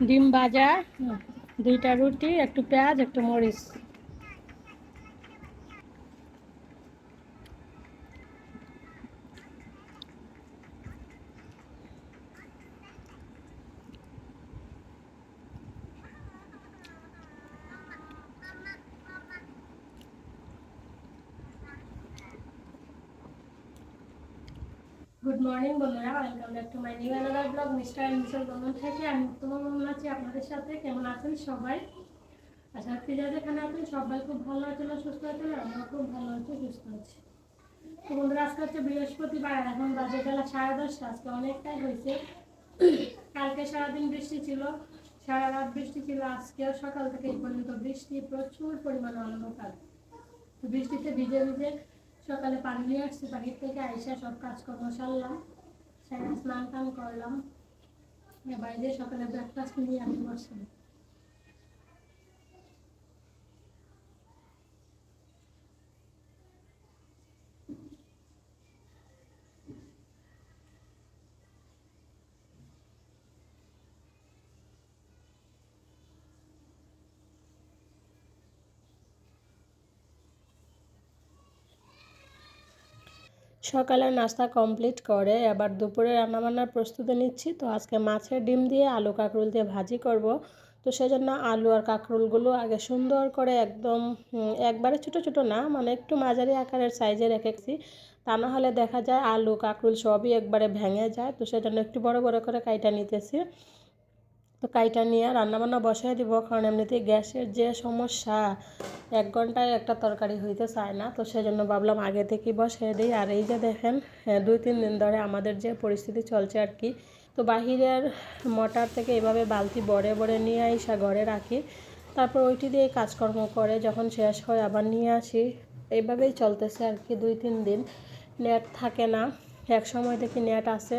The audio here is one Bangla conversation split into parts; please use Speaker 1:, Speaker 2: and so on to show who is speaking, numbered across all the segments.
Speaker 1: ডিম ভাজা দুইটা রুটি একটু পেঁয়াজ একটু মরিচ। গুড মর্নিং বন্ধুরা। Welcome back to my new another blog mister and missus Bandhan থেকে। আমি উত্তম বন্ধন আছি আপনাদের সাথে কেমন আছেন সবাই? আশা রাখছি যারা যেখানে আছেন, সবাই খুব ভালো আছেন, সুস্থ আছেন আমরা খুব ভালো আছি, সুস্থ আছি। তো বন্ধুরা, আজকে হচ্ছে বৃহস্পতিবার, এখন বাজে বেলা সাড়ে দশটা, আজকে অনেকটাই হয়েছে। কালকে সারাদিন বৃষ্টি ছিল, সারা রাত বৃষ্টি ছিল, আজকেও সকাল থেকে এই পর্যন্ত বৃষ্টি, প্রচুর পরিমাণে অন্ধকার। বৃষ্টিতে ভিজে ভিজে সকালে পানি নিয়ে আসছি বাড়ির থেকে আইসা সব কাজকর্ম সারলাম সেখানে স্নান টান করলাম বাইরে সকালে ব্রেকফাস্ট নিয়ে আমি বসলাম। সকালের নাস্তা কমপ্লিট করে এবার দুপুরে রান্নাবান্নার প্রস্তুতি নিচ্ছি। তো আজকে মাছের ডিম দিয়ে আলু কাঁকরুল দিয়ে ভাজি করব। তো সেজন্য আলু আর কাঁকরুলগুলো আগে সুন্দর করে একদম একবারে ছোটো ছোটো না মানে একটু মাঝারি আকারের সাইজে রেখেছি। তা না হলে দেখা যায় আলু, কাঁকরুল সবই একবারে ভেঙে যায়। তো সেজন্য একটু বড় বড় করে কাইটা নিতেছি। তো কাইটা নিয়ে রান্নাবান্না বসাই দিব কারণ এমনিতেই গ্যাসের যে সমস্যা এক ঘন্টায় একটা তরকারি হইতে চায় না। তো সেজন্য ভাবলাম আগে থেকেই বসিয়ে দিই। আর এই যে দেখেন হ্যাঁ, দুই তিন দিন ধরে আমাদের যে পরিস্থিতি চলছে আর কি তো বাহিরের মোটর থেকে এভাবে বালতি বড়ে বড়ে নিয়ে আইসা ঘরে রাখি। তারপর ওইটি দিয়ে কাজকর্ম করে যখন শেষ হয় আবার নিয়ে আসি। এইভাবেই চলতেছে আর কি দুই তিন দিন। নেট থাকে না। এক সময় দেখি নেট আছে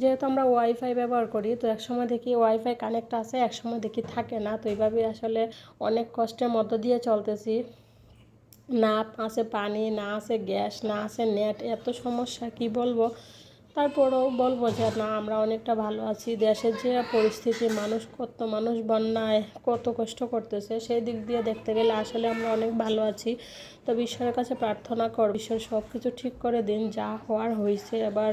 Speaker 1: যেহেতু আমরা ওয়াইফাই ব্যবহার করি, তো এক সময় দেখি ওয়াইফাই কানেক্ট আছে এক সময় দেখি থাকে না। তো এইভাবে আসলে অনেক কষ্টের মধ্য দিয়ে চলতেছি। না আছে পানি, না আছে গ্যাস, না আছে নেট, এত সমস্যা, কি বলব? তারপরেও বলব যে, না, আমরা অনেকটা ভালো আছি। দেশের যে পরিস্থিতি, মানুষ কত মানুষ বন্যায় কত কষ্ট করতেছে, সেই দিক দিয়ে দেখতে গেলে আসলে আমরা অনেক ভালো আছি। তো ঈশ্বরের কাছে প্রার্থনা কর ঈশ্বর সব কিছু ঠিক করে দিন, যা হওয়ার হয়েছে এবার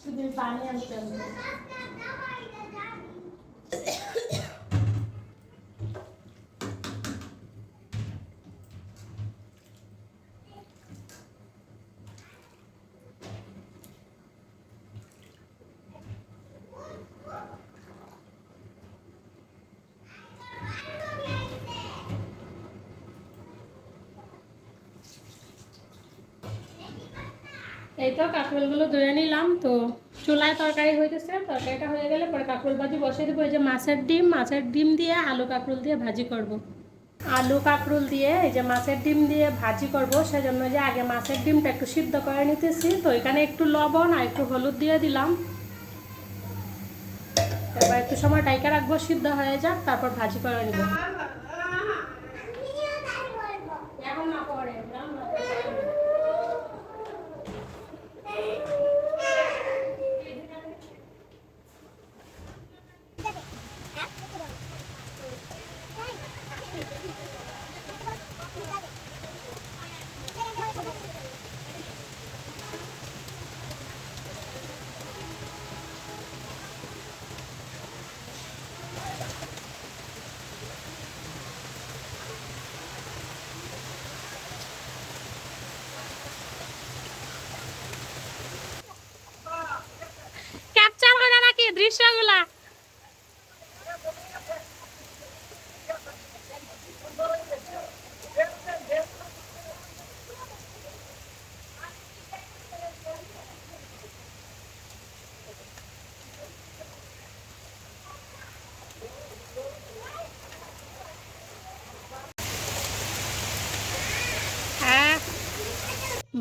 Speaker 1: শুধু পানি আনতে এই তো কাঁকরোলগুলো ধুয়ে নিলাম তো চুলায় তরকারি হইতেছে তরকারিটা হয়ে গেলে পরে কাঁকরোল ভাজি বসিয়ে দেবো। এই যে মাছের ডিম মাছের ডিম দিয়ে আলু কাঁকরোল দিয়ে ভাজি করব। আলু কাঁকরোল দিয়ে এই যে মাছের ডিম দিয়ে ভাজি করব সেজন্য যে আগে মাছের ডিমটা একটু সিদ্ধ করে নিতেছি। তো এখানে একটু লবণ আর একটু হলুদ দিয়ে দিলাম। এবার একটু সময় টাইকা রাখব সিদ্ধ হয়ে যাক তারপর ভাজি করে নিব। এখন না পরে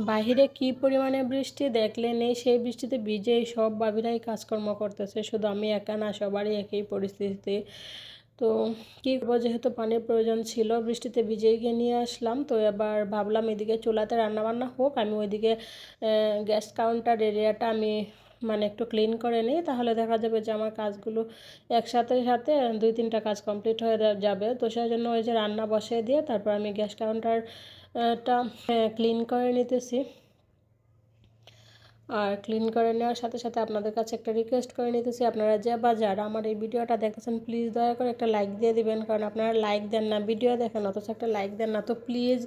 Speaker 1: বাহিরে কি পরিমাণে বৃষ্টি দেখলে নেই সেই বৃষ্টিতে ভিজেই সব বাবিরাই কাজকর্ম করতেছে। শুধু আমি একা না, সবারই একই পরিস্থিতি। তো কী করব? যেহেতু পানির প্রয়োজন ছিল, বৃষ্টিতে ভিজেই গিয়ে নিয়ে আসলাম। তো এবার ভাবলাম এদিকে চুলাতে রান্নাবান্না হোক। আমি ওইদিকে গ্যাস কাউন্টার এরিয়াটা আমি মানে একটু ক্লিন করে নিই। তাহলে দেখা যাবে যে আমার কাজগুলো একসাথে সাথে দুই তিনটা কাজ কমপ্লিট হয়ে যাবে। তো সেই জন্য ওই যে রান্না বসিয়ে দিয়ে তারপর আমি গ্যাস কাউন্টারটা ক্লিন করে নিতেছি। আর ক্লিন করে নেওয়ার সাথে সাথে আপনাদের কাছে একটা রিকোয়েস্ট করে নিতেছি। আপনারা যে বা যারা আমার এই ভিডিওটা দেখেছেন প্লিজ দয়া করে একটা লাইক দিয়ে দিবেন। কারণ আপনারা লাইক দেন না ভিডিও দেখেন, অথচ একটা লাইক দেন না। তো প্লিজ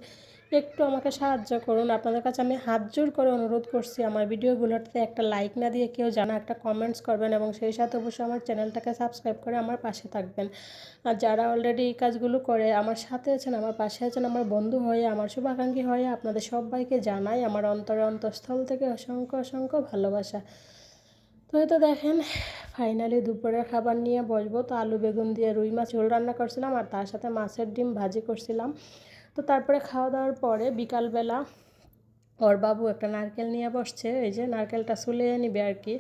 Speaker 1: একটু আমাকে সাহায্য করুন। আপনাদের কাছে আমি হাত জোর করে অনুরোধ করছি আমার ভিডিওগুলোতে একটা লাইক না দিয়ে কেউ জানা একটা কমেন্টস করবেন এবং সেই সাথে অবশ্যই আমার চ্যানেলটাকে সাবস্ক্রাইব করে আমার পাশে থাকবেন। আর যারা অলরেডি এই কাজগুলো করে, আমার সাথে আছেন, আমার পাশে আছেন, আমার বন্ধু হয়ে, আমার শুভাকাঙ্ক্ষী হয়ে, আপনাদের সবাইকে জানাই আমার অন্তরে অন্তঃস্থল থেকে অসংখ্য অসংখ্য ভালোবাসা। তো তো দেখেন ফাইনালি দুপুরের খাবার নিয়ে বসবো। তো আলু, বেগুন দিয়ে রুই মাছ ঝোল রান্না করছিলাম আর তার সাথে মাছের ডিম ভাজি করছিলাম। তো তারপরে খাওয়া দাওয়ার পরে বিকালবেলা ওর বাবু একটা নারকেল নিয়ে বসছে এই যে নারকেলটা শুলে নিবে আর কি।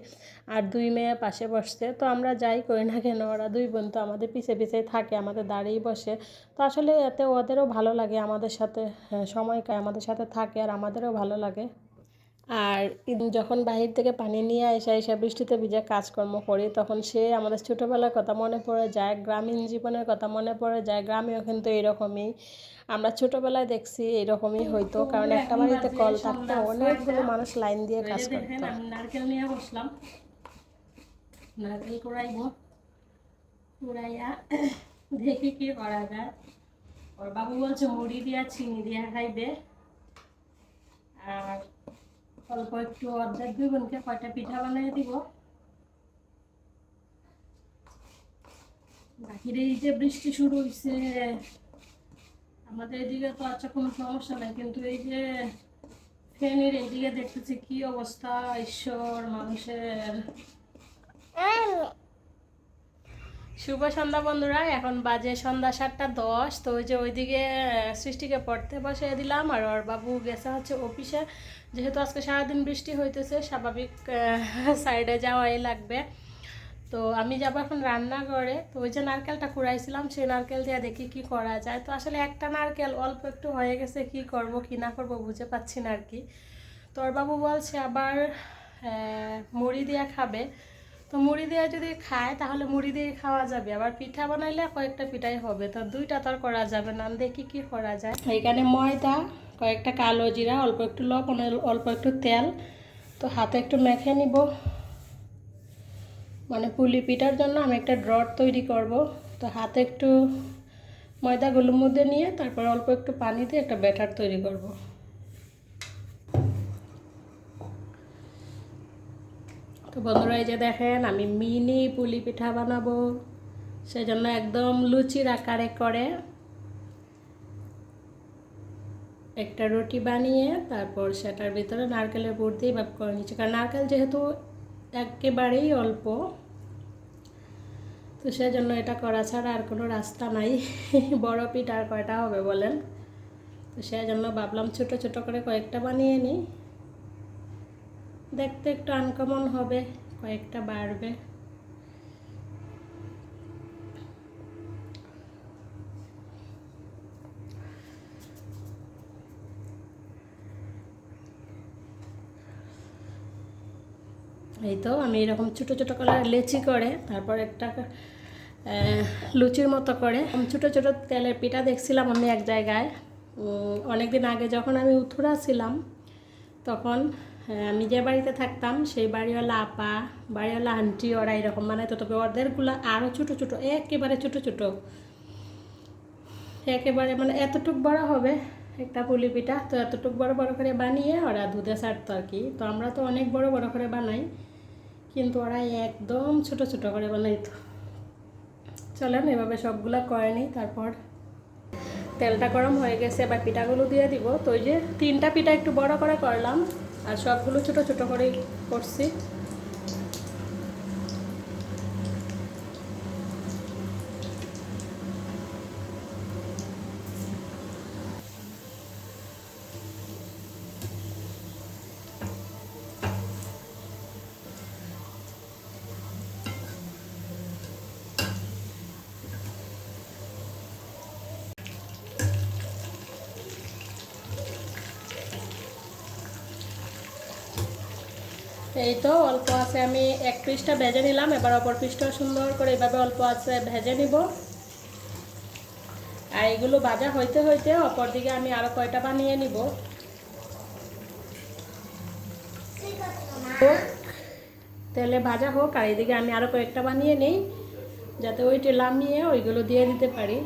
Speaker 1: আর দুই মেয়ে পাশে বসছে। তো আমরা যাই করি না কেন ওরা দুই বোন তো আমাদের পিছে পিছে থাকে আমাদের দাঁড়িয়ে বসে। তো আসলে এতে ওদেরও ভালো লাগে আমাদের সাথে হ্যাঁ, সময় আমাদের সাথে থাকে আর আমাদেরও ভালো লাগে। আর যখন বাহির থেকে পানি নিয়ে এসে এসে বৃষ্টিতে ভিজে কাজকর্ম করি তখন সে আমাদের ছোটোবেলার কথা মনে পড়ে যায় গ্রামীণ জীবনের কথা মনে পড়ে যায় গ্রামেও কিন্তু এরকমই। আমরা ছোটোবেলায় দেখছি এরকমই হইতো কারণ একটা বাড়িতে কল থাকতো অনেকগুলো মানুষ লাইন দিয়ে কাজ করতো। নারকেল নিয়ে বসলাম। নারকেল কুড়াইব। কুড়াইয়া দেখি কি করা যায়। ওর বাবু বলছে মুড়ি দিয়া চিনি দিয়া খাইবে। আর অল্প একটু অর্ধেক দুই বোনকে কয়টা পিঠা বানিয়ে দিব? বাহিরে এই যে বৃষ্টি শুরু হয়েছে আমাদের এদিকে তো আচ্ছা কোনো সমস্যা নাই, কিন্তু এই যে ফ্যানের এইদিকে দেখতেছি কি অবস্থা, ঈশ্বর, মানুষের। শুভ সন্ধ্যা বন্ধুরা, এখন বাজে সন্ধ্যা সাতটা দশ। তো ওই যে ওইদিকে সৃষ্টিকে পড়তে বসিয়ে দিলাম আর ওর বাবু গেছে হচ্ছে অফিসে। যেহেতু আজকে সারাদিন বৃষ্টি হইতেছে, স্বাভাবিক সাইডে যাওয়াই লাগবে। তো আমি যাব এখন রান্না করে তো ওই যে নারকেলটা কুড়াইছিলাম, সেই নারকেল দিয়ে দেখি কি করা যায়। তো আসলে একটা নারকেল অল্প একটু হয়ে গেছে, কি করব, কি না করব বুঝে পাচ্ছি না আর কি। তোর বাবু বলছে আবার মুড়ি দিয়ে খাবে। তো মুড়ি দিয়ে যদি খায়, তাহলে মুড়ি দিয়ে খাওয়া যাবে। আবার পিঠা বানাইলে কয়েকটা পিঠাই হবে। তো দুইটা তো আর করা যাবে না। দেখি কি করা যায়। এখানে ময়দা, কয়েকটা কালো জিরা, অল্প একটু লবণ, অল্প একটু তেল। তো হাতে একটু মেখে নিব। মানে পুলি পিঠার জন্য আমি একটা ড্রট তৈরি করব। তো হাতে একটু ময়দাগুলোর মধ্যে নিয়ে, তারপর অল্প একটু পানি দিয়ে একটা ব্যাটার তৈরি করব। তো বন্ধুরা এই যে দেখেন, আমি মিনি পুলি পিঠা বানাবো। সেজন্য একদম লুচির আকারে করে একটা রুটি বানিয়ে তারপর সেটার ভিতরে নারকেলের পুর দিয়ে ভাব করে নিচ্ছি। কারণ নারকেল যেহেতু একেবারেই অল্প, তো সেজন্য এটা করা ছাড়া আর কোনো রাস্তা নাই। বড় পিঠ আর কয়টা হবে বলেন? তো সেজন্য ভাবলাম ছোট ছোট করে কয়েকটা বানিয়ে নিই। দেখতে একটু আনকমন হবে, কয়েকটা বাড়বে। এই তো আমি এরকম ছোটো ছোটো করে লেচি করে, তারপর একটা লুচির মতো করে। ছোটো ছোটো তেলের পিঠা দেখছিলাম আমি এক জায়গায়। অনেক দিন আগে যখন আমি উথুরা ছিলাম, তখন আমি যে বাড়িতে থাকতাম, সেই বাড়িওয়ালা আপা, বাড়িওয়ালা আন্টি, ওরা এরকম মানে তো তবে ওদেরগুলো আরও ছোটো ছোটো, একেবারে ছোটো ছোটো। একেবারে মানে এতটুক বড় হবে একটা পুলি পিঠা তো এতটুক বড় বড় করে বানিয়ে ওরা দুধে ছাড়তো আর কি। তো আমরা তো অনেক বড় বড় করে বানাই, কিন্তু ওরা একদম ছোট ছোট করে বানাইতো। চলেন, এভাবে সবগুলো করে নিই, তারপর তেলটা গরম হয়ে গেছে, এবার পিঠাগুলো দিয়ে দিব। তো ওই যে তিনটা পিঠা একটু বড় করে করলাম, আর সবগুলো ছোট ছোট করেই করছি। এই তো, অল্প আছে আমি এক পিসটা ভেজে নিলাম, এবার অপর পিসটা সুন্দর করে এভাবে অল্প আছে ভেজে নিব। আর এগুলো ভাজা হইতে হইতে অপর দিকে আমি আরও কয়টা বানিয়ে নিব। তেলে ভাজা হোক, আর এদিকে আমি আরও কয়েকটা বানিয়ে নিই, যাতে ওইটা লামিয়ে ওইগুলো দিয়ে দিতে পারি।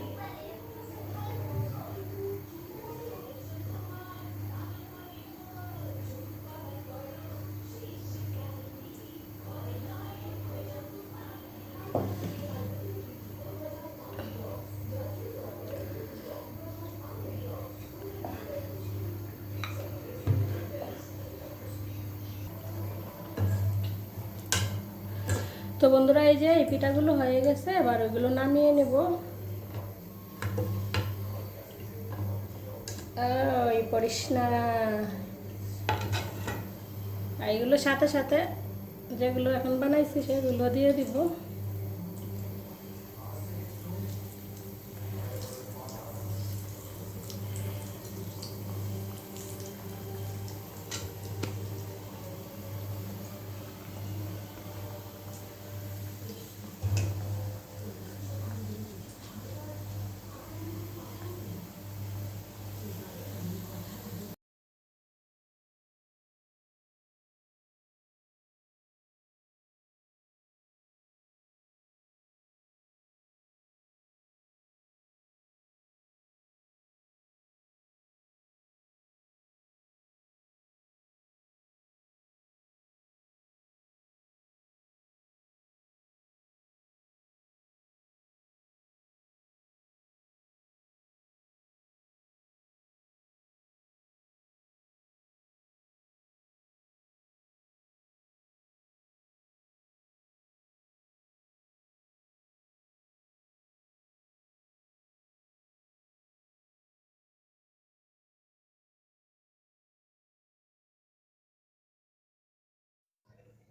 Speaker 1: তো বন্ধুরা, এই যে এই পিঠাগুলো হয়ে গেছে, এবার ওইগুলো নামিয়ে নেব। ওই পড়িস না এইগুলো সাথে সাথে যেগুলো এখন বানাইছি, সেগুলো দিয়ে দিব।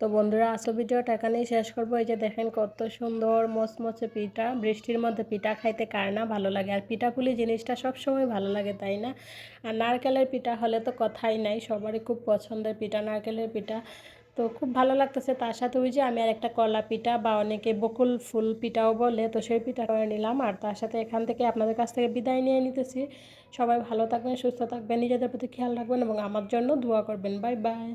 Speaker 1: তো বন্ধুরা আসল ভিডিওটা এখানেই শেষ করব। এই যে দেখেন কত সুন্দর মচমচে পিঠা, বৃষ্টির মধ্যে পিঠা খাইতে কার না ভালো লাগে। আর পিঠাপুলি জিনিসটা সব সময় ভালো লাগে, তাই না? আর নারকেলের পিঠা হলে তো কথাই নাই, সবারই খুব পছন্দের পিঠা, নারকেলের পিঠা। তো খুব ভালো লাগতেছে। তার সাথে ওই যে আমি আর একটা কলা পিঠা বা অনেকে বকুল ফুল পিঠাও বলে, তো সেই পিঠা করে নিলাম। আর তার সাথে এখান থেকে আপনাদের কাছ থেকে বিদায় নিয়ে নিতেছি। সবাই ভালো থাকবেন, সুস্থ থাকবেন, নিজেদের প্রতি খেয়াল রাখবেন এবং আমার জন্য দোয়া করবেন। Bye bye.